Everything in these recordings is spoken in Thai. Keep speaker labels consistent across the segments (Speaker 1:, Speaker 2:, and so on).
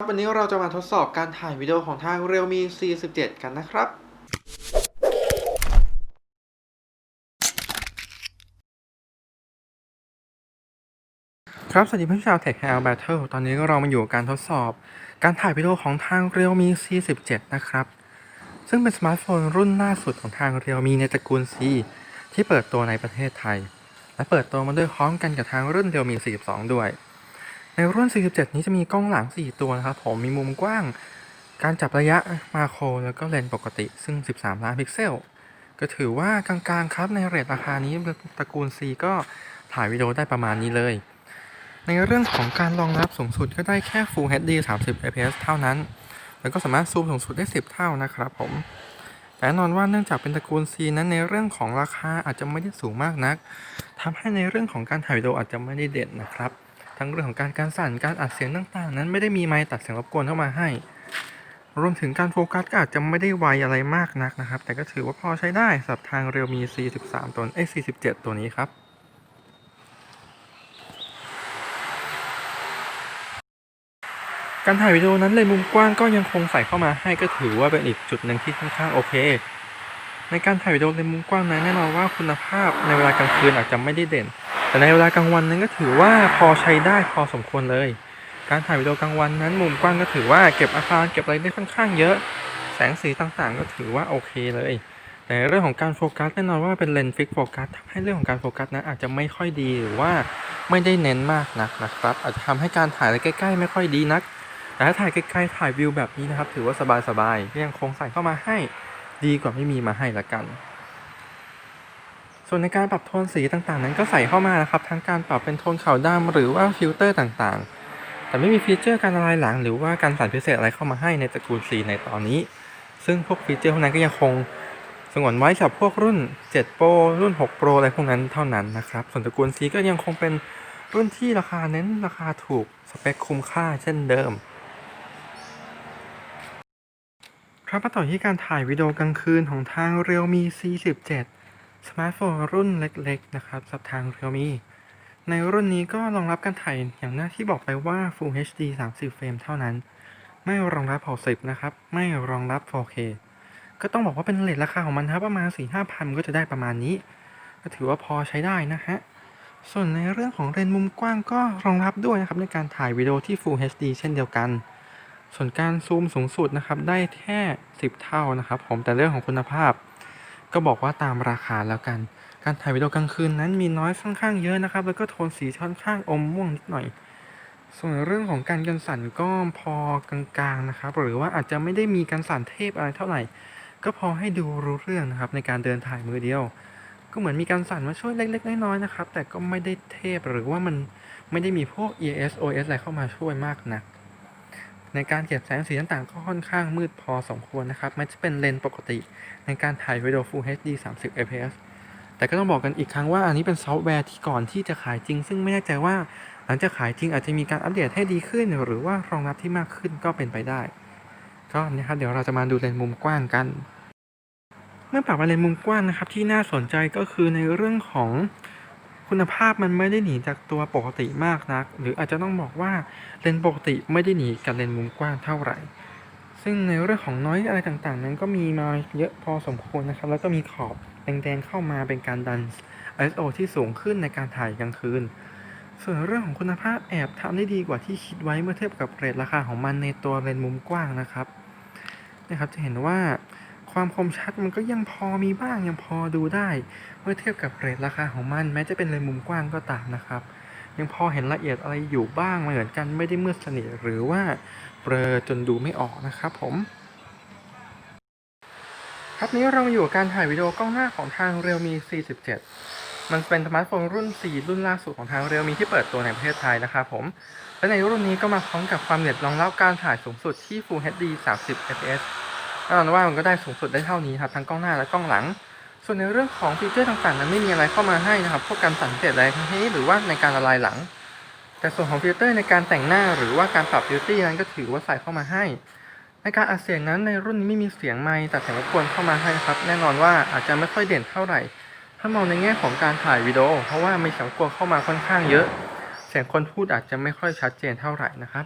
Speaker 1: วันนี้เราจะมาทดสอบการถ่ายวิดีโอของทาง Realme C17 กันนะครับ ครับสวัสดีเพื่อนชาว Tech Hair Battle ตอนนี้เรามาอยู่กับการทดสอบ การถ่ายวิดีโอของทาง Realme C17 นะครับ ซึ่งเป็นสมาร์ทโฟนรุ่นล่าสุดของทาง Realme ในตระกูล C ที่เปิดตัวในประเทศไทย และเปิดตัวมาด้วยพร้อมกันกับทางรุ่น Realme 42 ด้วย ในรุ่น 47 นี้จะมีกล้องหลัง 4 ตัวนะครับผมมีมุมกว้าง การจับระยะมาโคร แล้วก็เลนส์ปกติ ซึ่ง 13 ล้านพิกเซล ก็ถือว่ากลางๆครับในเรทราคานี้ตระกูล C ก็ถ่ายวิดีโอได้ประมาณนี้เลย ในเรื่องของการรองรับสูงสุดก็ได้แค่ Full HD 30 fps เท่านั้น แล้วก็สามารถซูมสูงสุดได้ 10 เท่านะครับผมแต่น่นอนว่าเนื่องจากเป็นตระกูล C นั้นในเรื่องของราคาอาจจะไม่ได้สูงมากนักทำให้ในเรื่องของการถ่ายวิดีโออาจจะไม่ได้เด่นนะครับ ทั้งเรื่องของการการสั่นการอัดเสียงต่างๆ นั้นไม่ได้มีไมค์ตัดเสียงรบกวนเข้ามาให้ รวมถึงการโฟกัสก็อาจจะไม่ได้ไวอะไรมากนักนะครับ แต่ก็ถือว่าพอใช้ได้สำหรับทาง Realme C13 ตัวเอ้4.7 ตัวนี้ครับการถ่ายวิดีโอนั้นเลนส์มุมกว้างก็ยังคงใส่เข้ามาให้ก็ถือว่าเป็นอีกจุดหนึ่งที่ค่อนข้างโอเค ในการถ่ายวิดีโอเลนมุมกว้างนั้นแน่นอนว่าคุณภาพในเวลากลางคืนอาจจะไม่ได้เด่น แต่ในเวลากลางวันนั้นก็ถือว่าพอใช้ได้พอสมควรเลย การถ่ายวิดีโอกลางวันนั้นมุมกว้างก็ถือว่าเก็บอาการเก็บอะไรได้ค่อนข้างเยอะ แสงสีต่างๆ ก็ถือว่าโอเคเลย แต่เรื่องของการโฟกัสแน่นอนว่าเป็นเลนส์ฟิกโฟกัสทำให้เรื่องของการโฟกัสนั้นอาจจะไม่ค่อยดีหรือว่าไม่ได้เน้นมากนักนะครับ อาจจะทำให้การถ่ายใกล้ๆ ไม่ค่อยดีนัก แต่ถ้าถ่ายไกล้ๆถ่ายวิวแบบนี้นะครับ ถือว่าสบายๆก็ยังคงใส่เข้ามาให้ดีกว่าไม่มีมาให้ละกัน ส่วนในการปรับโทนสีต่างๆ นั้นก็ใส่เข้ามานะครับ ทั้งการปรับเป็นโทนขาวดำหรือว่าฟิลเตอร์ต่างๆ แต่ไม่มีฟีเจอร์การละลายหลัง หรือว่าการสั่นพิเศษอะไรเข้ามาให้ในตระกูล C ในตอนนี้ ซึ่งพวกฟีเจอร์พวกนั้นก็ยังคงสงวนไว้สำหรับพวกรุ่น 7 Pro รุ่น 6 Pro อะไรพวกนั้นเท่านั้นนะครับ ส่วนตระกูล C ก็ยังคงเป็นรุ่นที่ราคาเน้นราคาถูกสเปคคุ้มค่าเช่นเดิม ครับมาต่อที่การถ่ายวิดีโอกลางคืนของทาง Realme C17 สมาร์ทโฟนรุ่นเล็กๆนะครับสับทาง Realme ในรุ่นนี้ก็รองรับการถ่ายอย่างหน้าที่บอกไปว่า Full HD 30 เฟรมเท่านั้น ไม่รองรับ 60 นะครับ ไม่รองรับ 4K ก็ต้องบอกว่าเป็นเลทราคาของมันครับประมาณ 4-5พันก็จะได้ประมาณนี้ ก็ถือว่าพอใช้ได้นะฮะ ส่วนในเรื่องของเลนส์มุมกว้างก็รองรับด้วยนะครับในการถ่ายวิดีโอที่ Full HD เช่นเดียวกัน ส่วนการซูมสูงสุดนะครับได้แค่ 10 เท่านะครับผมแต่เรื่องของคุณภาพ ก็บอกว่าตามราคาแล้วกัน การถ่ายวิดีโอกลางคืนนั้นมีน้อยค่อนข้างเยอะนะครับ แล้วก็โทนสีค่อนข้างอมม่วงนิดหน่อย ส่วนเรื่องของการกันสั่นก็พอกลางๆนะครับ หรือว่าอาจจะไม่ได้มีการสั่นเทพอะไรเท่าไหร่ ก็พอให้ดูรู้เรื่องนะครับในการเดินถ่ายมือเดียว ก็เหมือนมีการสั่นมาช่วยเล็ก ๆ น้อยๆนะครับ แต่ก็ไม่ได้เทพหรือว่ามันไม่ได้มีพวก ES OS อะไรเข้ามาช่วยมากนัก ในการเก็บแสงสีต่างๆก็ค่อนข้างมืดพอสมควรนะครับไม่จะเป็นเลนส์ปกติ ในการถ่ายวิดีโอ Full HD 30 fps แต่ก็ต้องบอกกันอีกครั้งว่าอันนี้เป็นซอฟต์แวร์ที่ก่อนที่จะขายจริง ซึ่งไม่แน่ใจว่าหลังจากขายจริงอาจจะมีการอัปเดตให้ดีขึ้น หรือว่ารองรับที่มากขึ้นก็เป็นไปได้ ก็นะครับเดี๋ยวเราจะมาดูเลนส์มุมกว้างกัน เมื่อปรับมาเลนส์มุมกว้างนะครับที่น่าสนใจก็คือในเรื่องของ คุณภาพมันไม่ได้หนีจากตัวปกติมากนัก หรืออาจจะต้องบอกว่าเลนส์ปกติไม่ได้หนีกับเลนส์มุมกว้างเท่าไหร่ ซึ่งในเรื่องของน้อยอะไรต่างๆ นั้นก็มีมาเยอะพอสมควรนะครับ แล้วก็มีขอบแดงๆเข้ามาเป็นการดัน ISO ที่สูงขึ้นในการถ่ายกลางคืน ส่วนเรื่องของคุณภาพแอบทำได้ดีกว่าที่คิดไว้เมื่อเทียบกับเรทราคาของมันในตัวเลนส์มุมกว้างนะครับนะครับจะเห็นว่า ความคมชัดมันก็ยังพอมีบ้างยังพอดูได้ เมื่อเทียบกับเรทราคาของมัน แม้จะเป็นเลนมุมกว้างก็ตามนะครับ ยังพอเห็นละเอียดอะไรอยู่บ้างเหมือนกันไม่ได้มืดสนิทหรือว่าเบลอจนดูไม่ออกนะครับผมครับนี้เรามาอยู่กับการถ่ายวิดีโอกล้องหน้าของทาง Realme C17 มันเป็นสมาร์ทโฟนรุ่น 4 รุ่นล่าสุดของทาง Realme ที่เปิดตัวในประเทศไทยนะครับผม และในรุ่นนี้ก็มาพร้อมกับความละเอียดรองรับการถ่ายสูงสุดที่ Full HD 30 fps แน่นอนว่ามันก็ได้สูงสุดได้เท่านี้ครับทั้งกล้องหน้าและกล้องหลัง ส่วนในเรื่องของฟีเจอร์ต่างๆนั้นไม่มีอะไรเข้ามาให้นะครับพวกการสั่นเสร็จอะไรทั้งนี้หรือว่าในการละลายหลัง แต่ส่วนของฟิลเตอร์ในการแต่งหน้าหรือว่าการปรับบิวตี้นั้นก็ถือว่าใส่เข้ามาให้ ในการอัดเสียงนั้นในรุ่นนี้ไม่มีเสียงไมค์ตัดเสียงรบกวนเข้ามาให้ครับแน่นอนว่าอาจจะไม่ค่อยเด่นเท่าไหร่ ถ้ามองในแง่ของการถ่ายวิดีโอเพราะว่ามีเสียงรบกวนเข้ามาค่อนข้างเยอะ เสียงคนพูดอาจจะไม่ค่อยชัดเจนเท่าไหร่นะครับ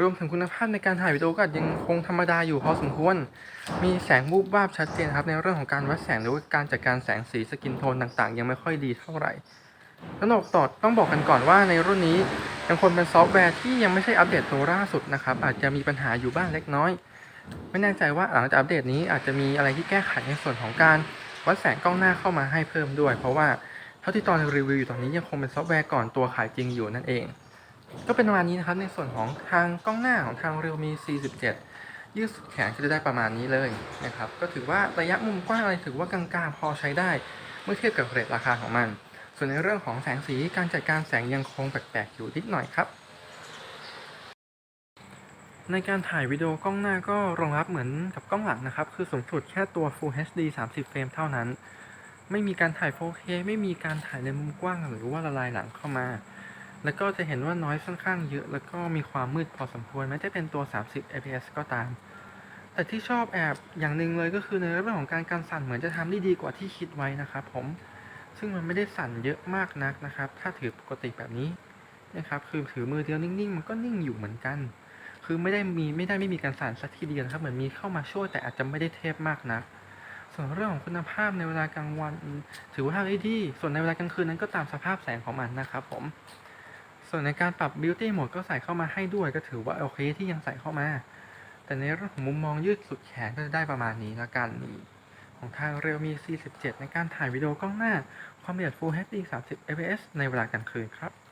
Speaker 1: รวมถึงคุณภาพในการถ่ายวิดีโอก็ยังคงธรรมดาอยู่พอสมควร มีแสงวูบวาบชัดเจนครับในเรื่องของการวัดแสงหรือว่าการจัดการแสงสีสกินโทนต่างๆ ยังไม่ค่อยดีเท่าไหร่ต้องบอกต่อต้องบอกกันก่อนว่าในรุ่นนี้ยังคงเป็นซอฟต์แวร์ที่ยังไม่ใช่อัปเดตตัวล่าสุดนะครับ อาจจะมีปัญหาอยู่บ้างเล็กน้อย ไม่แน่ใจว่าหลังจากอัปเดตนี้อาจจะมีอะไรที่แก้ไขในส่วนของการวัดแสงกล้องหน้าเข้ามาให้เพิ่มด้วย เพราะว่าเท่าที่ตอนรีวิวอยู่ตอนนี้ยังคงเป็นซอฟต์แวร์ก่อนตัวขายจริงอยู่นั่นเอง ก็เป็นประมาณนี้นะครับในส่วนของทางกล้องหน้าของทาง Realme C17 ยืดสุดแขนก็จะได้ประมาณนี้เลยนะครับ ก็ถือว่าระยะมุมกว้างอะไรถือว่ากลางๆพอใช้ได้ เมื่อเทียบกับเรทราคาของมัน ส่วนในเรื่องของแสงสีการจัดการแสงยังคงแปลกๆอยู่นิดหน่อยครับ ในการถ่ายวิดีโอกล้องหน้าก็รองรับเหมือนกับกล้องหลังนะครับ คือสูงสุดแค่ตัว Full HD 30 เฟรมเท่านั้น ไม่มีการถ่าย 4K ไม่มีการถ่ายในมุมกว้างหรือว่าละลายหลังเข้ามา แล้วก็จะเห็นว่าน้อยค่อนข้างเยอะแล้วก็มีความมืดพอสมควรแม้จะเป็นตัว 30 fps ก็ตาม แต่ที่ชอบแอบอย่างหนึ่งเลยก็คือในเรื่องของการการสั่นเหมือนจะทำได้ดีกว่าที่คิดไว้นะครับผมซึ่งมันไม่ได้สั่นเยอะมากนักนะครับ ถ้าถือปกติแบบนี้นะครับคือถือมือเดียวนิ่งๆ มันก็นิ่งอยู่เหมือนกัน คือไม่ได้มีไม่ได้ไม่มีการสั่นสักทีเดียวนะครับเหมือนมีเข้ามาช่วยแต่อาจจะไม่ได้เทพมากนักส่วนเรื่องของคุณภาพในเวลากลางวัน ถือว่าได้ดี ส่วนในเวลากลางคืนนั้นก็ตามสภาพแสงของมันนะครับผม ส่วนในการปรับ Beauty Mode ก็ใส่เข้ามาให้ด้วยก็ถือว่าโอเคที่ยังใส่เข้ามา แต่ในเรื่องของมุมมองยืดสุดแขนก็จะได้ประมาณนี้ละกันนี่ของทาง Realme C17 ในการถ่ายวิดีโอ กล้องหน้า ความละเอียด Full HD 30 fps ในเวลากลางคืนครับ